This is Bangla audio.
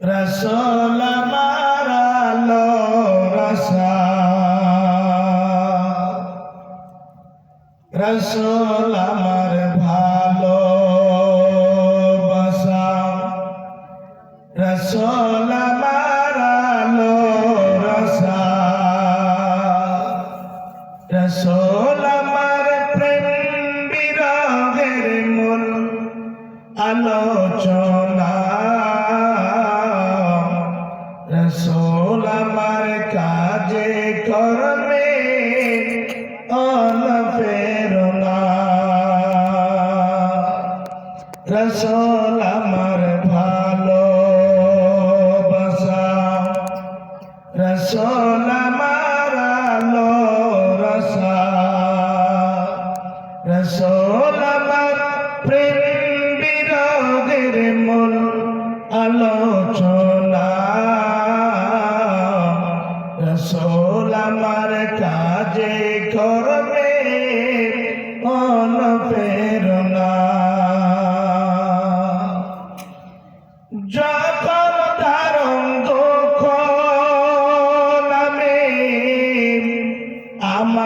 রসোল মারালো রসা। রসোল আমার ভালো বসা। রসোল মারালো রসা। রসোল আমার প্রেম বিরহের মূল আলোচনা আমার কাজে কর্মে অনফেরনা রসোল আমার ভালো বসা রসোল আমার আলো রসা। রসোল আমার প্রেম বিরোধের মূল আলোচনা রসুল আমার কাজে করবে অনুপ্রেরণা যখন তারণ দুঃখ নামে আমার